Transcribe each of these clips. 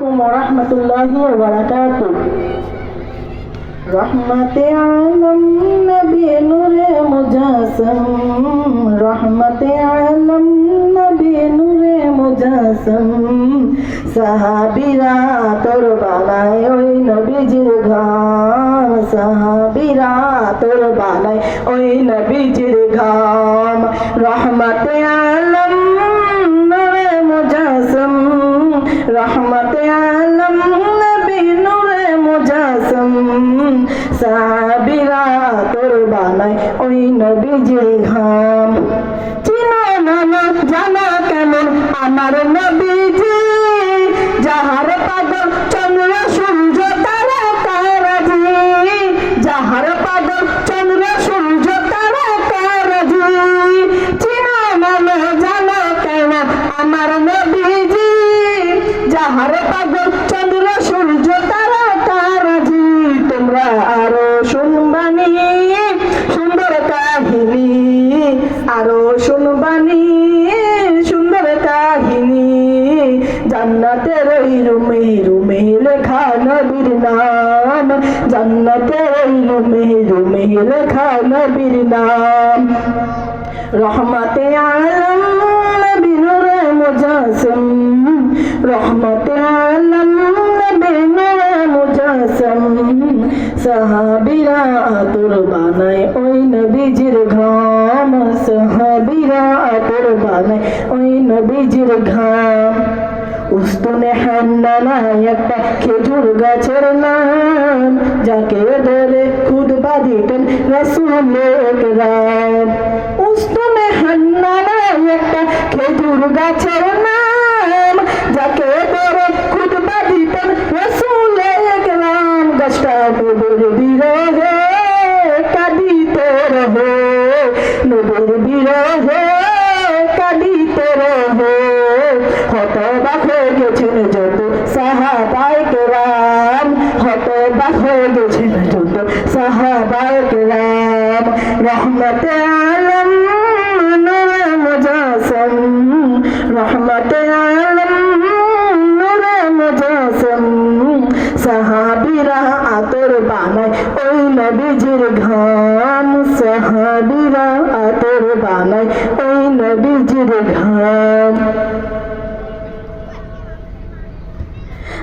রহমতুল্লাহি আলম নবী নূরে মুজাসম। রহমতে আলম নবী নূরে মুজাসম। সাহাবিরা তোর বানায় ওই নবীজির ঘাম। সাহাবিরা তোর বানায় ওই নবীজির ঘাম। রহমতে আলম নূরে মুজাসম। রহমত সাহাবিরা তোর বানায় ওই নবীজির ঘাম। চিনা নানা জানা কেমন আমার শুনবানি সুন্দর কাহিনী। জান্নাতের ওই রুমে রুমে লেখা নাম। জান্নাতের ওই রুমে রুমে লেখা নাম। রহমতে আলম নবী নূরে মুজাসম। রহমতে আলম নবী নূরে মুজাসম। সাহাবিরা আতর বানায় ওই নবীজির ঘাম বানায় ওই নবীজির ঘাম, উস্তুনে হান্নানা একটা খেজুর গাছের নাম, যাকে ধরে খুদবা দিতেন রসুলে একরাম উস্তুনে হান্নানা একটা খেজুর গাছের সাহাবাই কেরাম রহমত আলম নূরে আতর বানায় ওই নবীজির ঘাম। সাহাবিরা আতর বানায় ওই নবীজির ঘাম।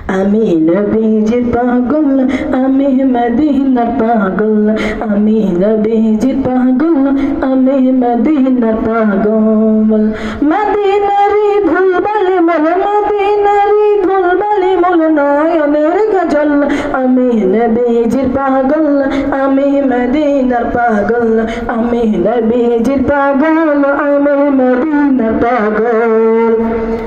আমি নবীজির পাগল, আমি মদিনার পাগল, আমি নবীজির পাগল, আমি মদিনার পাগল। মদিনারি ভুলবালি মল, মদিনারি ভুলবালি মল, নয়নের গজল। আমি নবীজির পাগল, আমি মদিনার পাগল, আমি নবীজির পাগল, আমি মদিনার পাগল।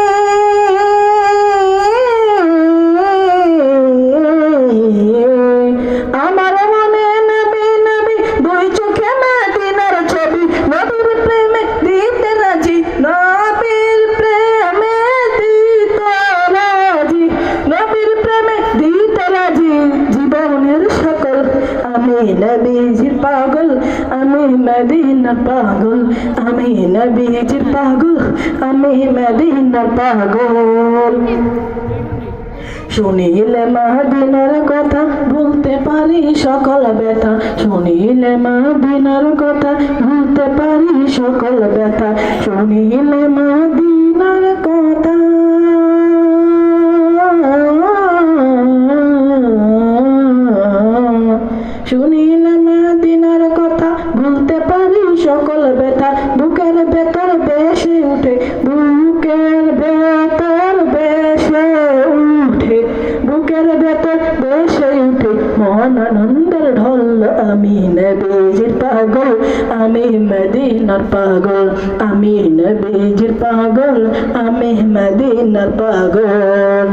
আমি নবীজির পাগল, আমি মদিনার পাগল, আমি নবীজির পাগল, আমি মদিনার পাগল। শুনিলে মাদিনার কথা ভুলতে পারি সকল ব্যথা। শুনিলে মাদিনার কথা ভুলতে পারি সকল ব্যথা। শুনিলে মাদিনার মদিনার পাগল আমি নবীজির পাগল, আমি মদিনার পাগল।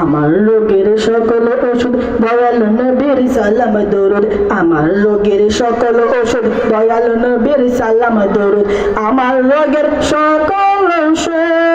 আমার রোগের সকল ওষুধ, দয়াল নবীর সালাম, দরুদ। আমার রোগের সকল ওষুধ, দয়াল নবীর সালাম, দরুদ। আমার রোগের সকল ওষুধ।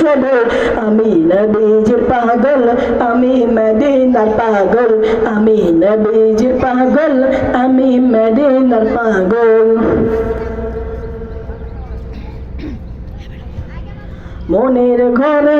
শোভে আমি নবীজির পাগল, আমি মদিনার পাগল। আমি নবীজির পাগল, আমি মদিনার পাগল। মনের ঘরেতে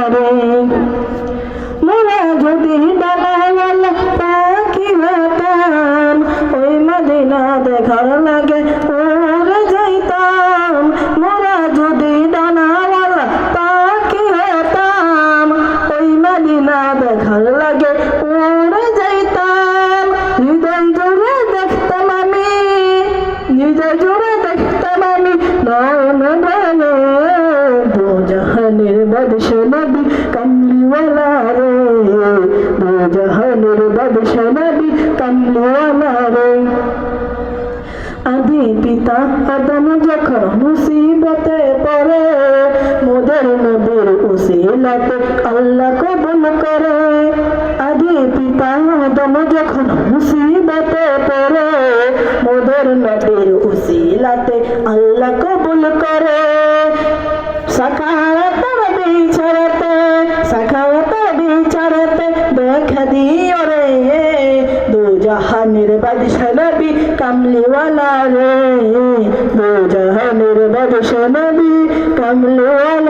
আল্লাহ কবুল করে। আদি পিতা আদম যখন মুসিবতে পড়ে, মোদের নবীর উসিলাতে আল্লাহ কবুল করে। সাকারাতের বিচারতে সাকারাতের বিচারতে দেখা দিও রে। দু জাহানের বাদশা নবী কামলিওয়ালা রে। দু জাহানের বাদশা নবী কামলিওয়ালা